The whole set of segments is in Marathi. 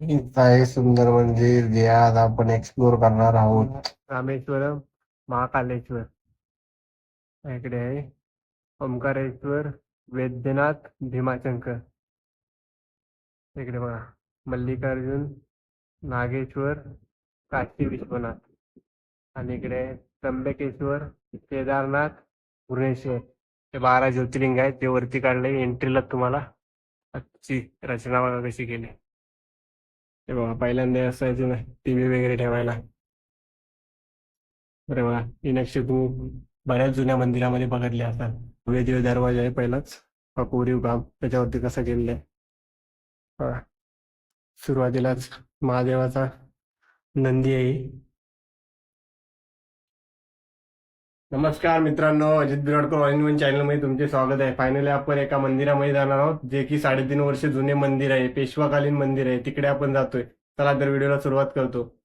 इथं आहे सुंदर मंदिर जे आज आपण एक्सप्लोर करणार आहोत. रामेश्वरम महाकालेश्वर. इकडे आहे. ओंकारेश्वर वैद्यनाथ भीमाशंकर. इकडे बघा. मल्लिकार्जुन नागेश्वर काशी विश्वनाथ. आणि इकडे त्र्यंबकेश्वर केदारनाथ भुवनेश्वर. हे बारा ज्योतिर्लिंग आहेत. ते वरती काढले. एंट्रीला तुम्हाला रचना बघा कशी केली. हे बघा पहिल्यांदा असायचे ना टी व्ही वगैरे ठेवायला. अरे बघा ही नक्षी तुम्ही बऱ्याच जुन्या मंदिरामध्ये बघितले असाल भव्य दरवाजा आहे पहिलाच. हा कोरीव काम त्याच्यावरती कसं केलेलं आहे. सुरुवातीलाच महादेवाचा नंदी आहे. नमस्कार मित्रांनो Ajit Biradkar all in one चॅनलमध्ये तुमचे स्वागत आहे. फायनली आपण एका मंदिरामध्ये जाणार आहोत जे की साडेतीन वर्ष जुने मंदिर आहे पेशवाकालीन मंदिर आहे. तिकडे आपण जातोय. चला तर व्हिडिओला सुरुवात करतो.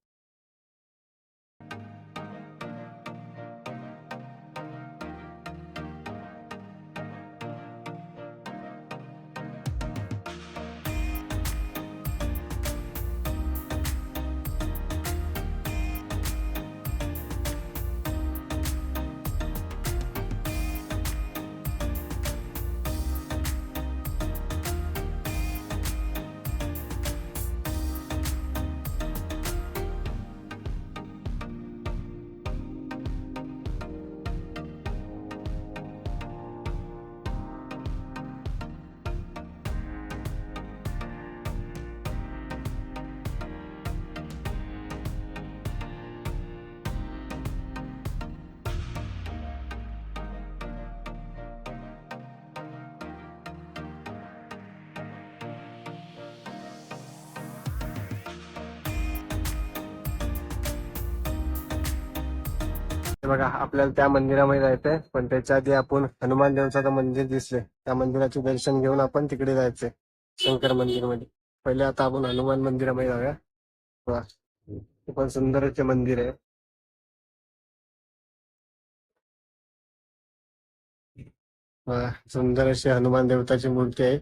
बघा आपल्याला त्या मंदिरामध्ये जायचंय. पण त्याच्या आधी आपण हनुमान देवचं मंदिर दिसले त्या मंदिराचे दर्शन घेऊन आपण तिकडे जायचंय शंकर मंदिरमध्ये पहिले आता आपण हनुमान मंदिरामध्ये जाऊया. बघा पण सुंदर असे मंदिर आहे. सुंदर अशी हनुमान देवताची मूर्ती आहे.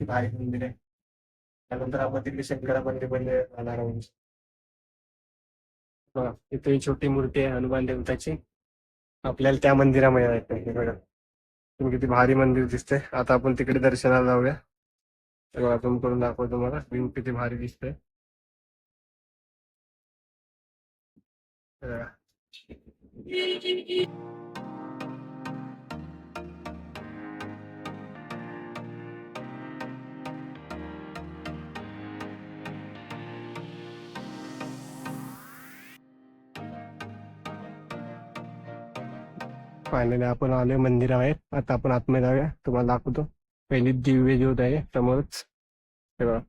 भारी मंदिर आहे. त्यानंतर आपण तिकडे शंकरा मंदिर पण जाणार आहोत. बघा इथे ही छोटी मूर्ती आहे हनुमान देवताची. आपल्याला त्या मंदिरामध्ये जायचं आहे बघा. तुम्ही किती भारी मंदिर दिसतंय. आता आपण तिकडे दर्शनाला जाऊया. तर बघा करून दाखवतो तुम्हाला. व्ह्यू किती भारी दिसतंय. हे फायनली आपण आलोय मंदिराबाहेर. आता आपण आतमध्ये जाऊया. तुम्हाला दाखवतो. पहिली दिव्य ज्योत आहे समोरच. हे बघा.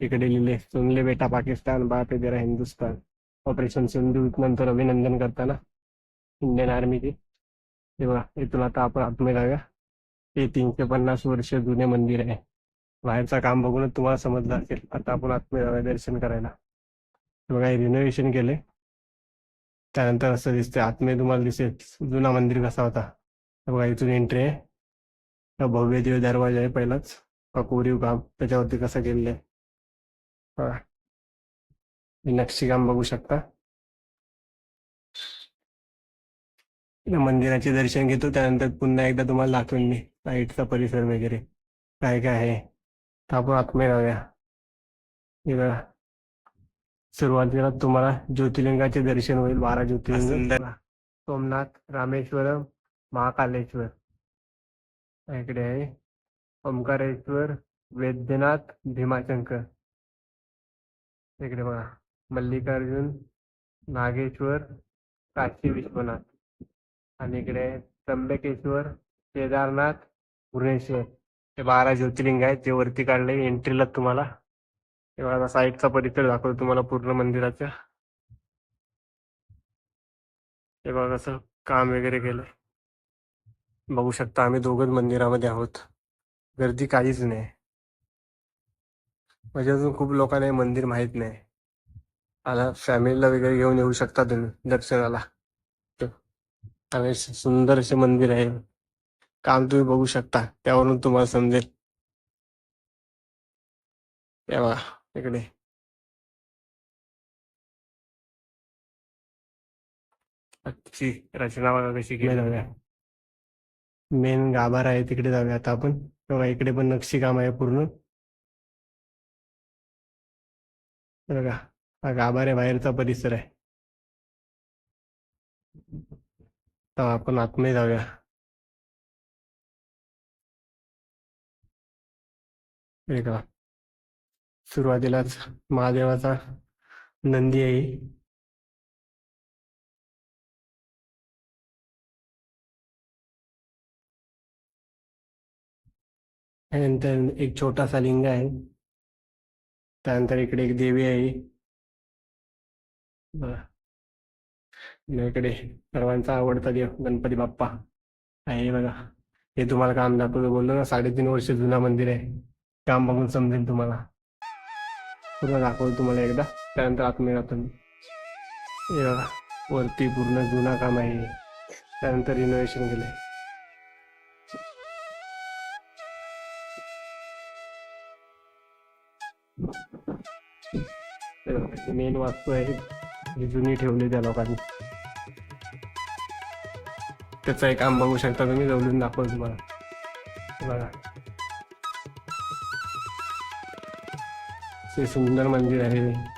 इकडे लिहिले सुनले बेटा पाकिस्तान बाप आहे जरा हिंदुस्तान. ऑपरेशन सिंधू नंतर अभिनंदन करताना. इंडियन आर्मीचे तेव्हा बघा इथून आता आपण आतमध्ये जाऊया. हे तीनशे पन्नास वर्ष जुने मंदिर आहे. बाहेरचं काम बघूनच तुम्हाला समजलं असेल. आता आपण आतमध्ये दर्शन करायला. बघा रिनोव्हेशन केले त्यानंतर असं दिसतंय आतमध्ये तुम्हाला दिसेल जुना मंदिर कसा होता. बघा इथून एंट्री आहे. भव्य देव दरवाजा आहे पहिलाच. कोरीव काम त्याच्यावरती कसं केलेलं आहे. नक्षीकाम बघू शकता. मंदिराचे दर्शन घेतो. त्यानंतर पुन्हा एकदा तुम्हाला दाखवेन मी. लाईटचा परिसर वगैरे. काय काय आहे? आपण जाऊया हे बघा सुरुवातीला तुम्हाला ज्योतिर्लिंगाचे दर्शन होईल बारा ज्योतिर्लिंग. सोमनाथ रामेश्वरम महाकालेश्वर. इकडे आहे. ओंकारेश्वर वैद्यनाथ भीमाशंकर. इकडे बघा. मल्लिकार्जुन नागेश्वर काशी विश्वनाथ. आणि इकडे त्र्यंबकेश्वर केदारनाथ भुवनेश्वर हे बारा ज्योतिर्लिंग आहेत ते वरती काढले एंट्रीला तुम्हाला. तेव्हा साईडचा परिसर दाखवतो तुम्हाला पूर्ण मंदिराच्या हे बघा कसं काम वगैरे केलंय. बघू शकता आम्ही दोघंच मंदिरामध्ये आहोत. गर्दी काहीच नाही. म्हणजे अजून खूप लोकांना हे मंदिर माहीत नाही. आला फॅमिलीला वगैरे घेऊन येऊ शकता तुम्ही दर्शनाला. आणि सुंदर असे मंदिर आहे. काम तुम्ही बघू शकता. त्यावरून तुम्हाला समजेल. बघा इकडे. आजची रचना बघा कशी केली जाऊया मेन गाभारा आहे तिकडे जाऊया आता आपण. बघा इकडे पण नक्षी काम आहे पूर्ण. बघा हा गाभाऱ्या बाहेरचा परिसर आहे. तर आपण आतमध्ये जाऊया. हे का सुरुवातीलाच महादेवाचा नंदी आहे त्यानंतर एक छोटासा लिंग आहे. त्यानंतर इकडे एक देवी आहे. इकडे सर्वांचा आवडता देव गणपती बाप्पा आहे बघा. हे तुम्हाला काम दाखवतो बोललो ना? साडेतीन वर्ष जुना मंदिर आहे. काम बघून समजेल तुम्हाला. पूर्ण दाखवतो तुम्हाला एकदा. त्यानंतर आतमध्ये जातो मी. वरती पूर्ण जुना काम आहे त्यानंतर रिनोव्हेशन केलंय. मेन वास्तू आहे. जी जुनी ठेवली त्या लोकांनी. त्याचं एक काम बघू शकता तुम्ही जवळून दाखवतो तुम्हाला. बघा. ते सुंदर मंदिर आहे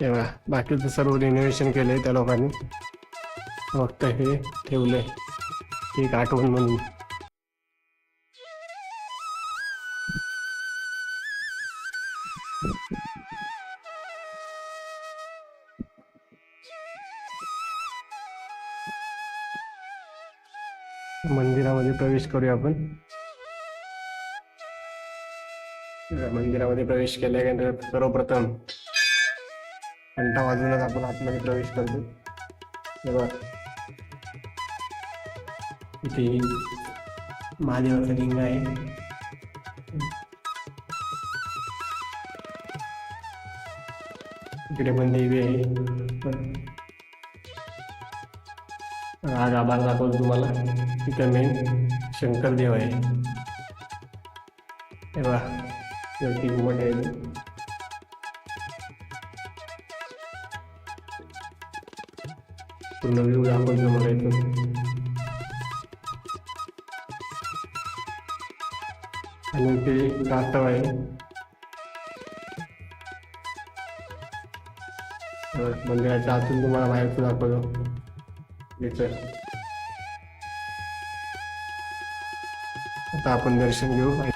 तेव्हा बाकीचं सर्व रिनोव्हेशन केलंय त्या लोकांनी. फक्त हे ठेवलंय. एक आठवण म्हणून. मंदिरामध्ये प्रवेश करूया आपण. मंदिरामध्ये प्रवेश केल्यानंतर सर्वप्रथम घंटा वाजूनच आपण आतमध्ये प्रवेश करतो. तेव्हा इथे महादेवाचं लिंग आहे. इकडे पण देवी आहे. हा आभार दाखवतो तुम्हाला तिथं मेन शंकरदेव आहे. तेव्हा वरती घुमट आहे. पूर्ण व्ह्यू दाखवतो तुम्हाला इथून. आणि ते कास्तव आहे. मंदिराच्या आतून तुम्हाला बाहेरचं दाखवतो. आता आपण दर्शन घेऊ.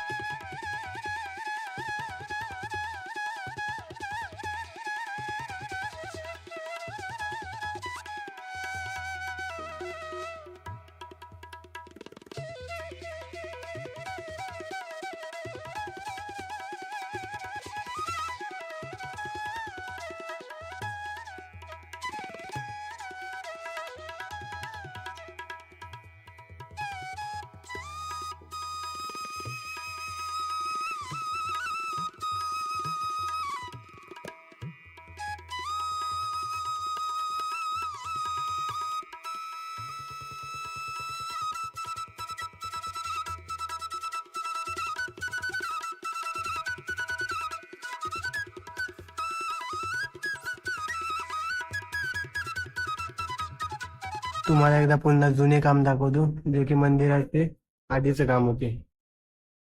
तुम्हाला एकदा पुन्हा जुने काम दाखवतो जे की मंदिराचे आधीचं काम होते.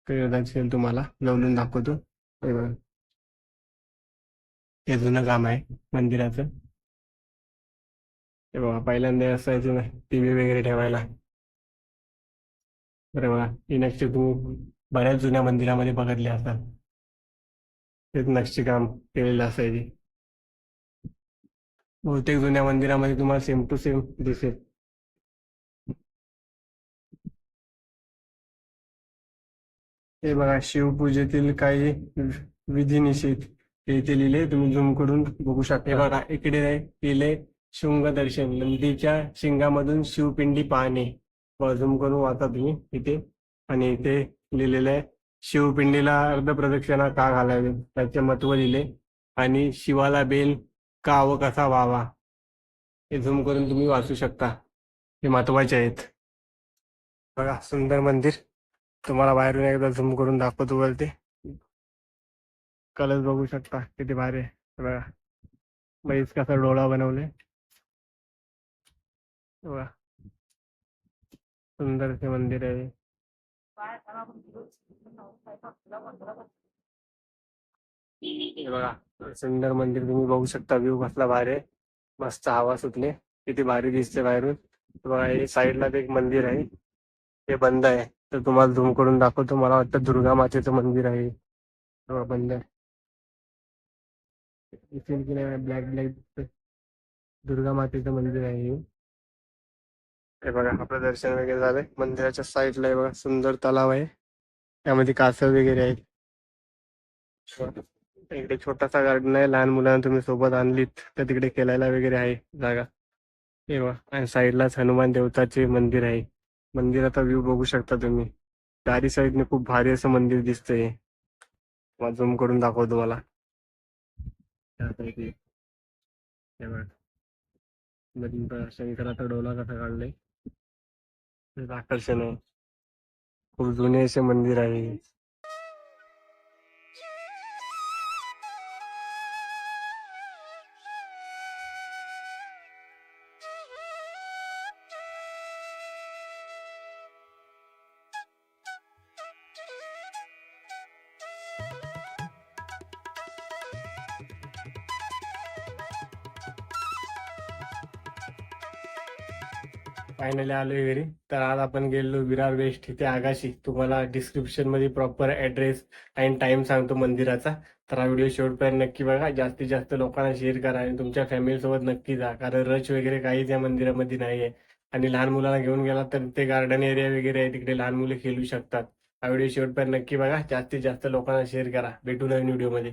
असेल तुम्हाला लवलून दाखवतो. हे जुनं काम आहे मंदिराचं. हे बघा पहिल्यांदा असायचं ना टीव्ही वगैरे ठेवायला. बरं बघा ही नक्षी तुम्ही बऱ्याच जुन्या मंदिरामध्ये बघितले असतात तेच नक्षीकाम केलेलं असायचे. बहुतेक जुन्या मंदिरामध्ये तुम्हाला सेम टू सेम दिसेल. हे बघा शिवपूजेतील काही विधी निषेध ते इथे लिहिले तुम्ही झूम करून बघू शकता. हे बघा इकडे लिहिले शुंग दर्शन नंदीच्या शिंगामधून शिवपिंडी पाहणे. झूम करून वाचा तुम्ही इथे. आणि इथे लिहिलेलं आहे शिवपिंडीला अर्ध प्रदक्षिणा का घालावी? त्याचे महत्त्व लिहिले. आणि शिवाला बेल का व कसा व्हावा? हे झूम करून तुम्ही वाचू शकता. हे महत्त्वाचे आहेत. बघा सुंदर मंदिर. तुम्हाला बाहेरून एकदा झूम करून दाखवतो वरती. कलर बघू शकता किती भारी आहे. बघा. म्हैस कसा डोळा बनवले बघा. सुंदर असे मंदिर आहे. बघा. सुंदर मंदिर तुम्ही बघू शकता. व्ह्यू कसला भारी आहे. मस्त हवा सुटले. किती भारी दिसते बाहेरून. बघा साईडला एक मंदिर आहे. ते बंद आहे. तर तुम्हाला झूम करून दाखवतो. मला वाटतं दुर्गा मातेचं मंदिर आहे. बंद आहे. की नाही ब्लॅक ब्लॅक दुर्गा मातेचं मंदिर आहे हे. बघा आपलं दर्शन वगैरे झालंय. मंदिराच्या साईडला आहे बघा सुंदर तलाव आहे. त्यामध्ये कासव वगैरे आहेत. इकडे छोटासा गार्डन आहे. लहान मुलांना तुम्ही सोबत आणलीत तर तिकडे खेळायला वगैरे आहे जागा. हे बघा आणि साईडलाच हनुमान देवताचे मंदिर आहे. मंदिराचा व्ह्यू बघू शकता तुम्ही. चारी साईडने खूप भारी असं मंदिर दिसतंय. झूम करून दाखवतो मला शंकराचा डोला कसा काढलाय. आकर्षण आहे. खूप जुने असे मंदिर आहे. फायनली आलोय घरी. तर आज आपण गेलो विरार वेस्ट इथे आगाशी. तुम्हाला डिस्क्रिप्शनमध्ये प्रॉपर ऍड्रेस आणि टाइम सांगतो मंदिराचा. तर हा व्हिडिओ शेवटपर्यंत नक्की बघा. जास्तीत जास्त लोकांना शेअर करा आणि तुमच्या फॅमिली सोबत नक्की जा. कारण रच वगैरे काहीच या मंदिरामध्ये नाहीये. आणि लहान मुलांना घेऊन गेला तर ते गार्डन एरिया वगैरे आहे. तिकडे लहान मुले खेळू शकतात. हा व्हिडिओ शेवटपर्यंत नक्की बघा. जास्तीत जास्त लोकांना शेअर करा. भेटू नवीन व्हिडिओमध्ये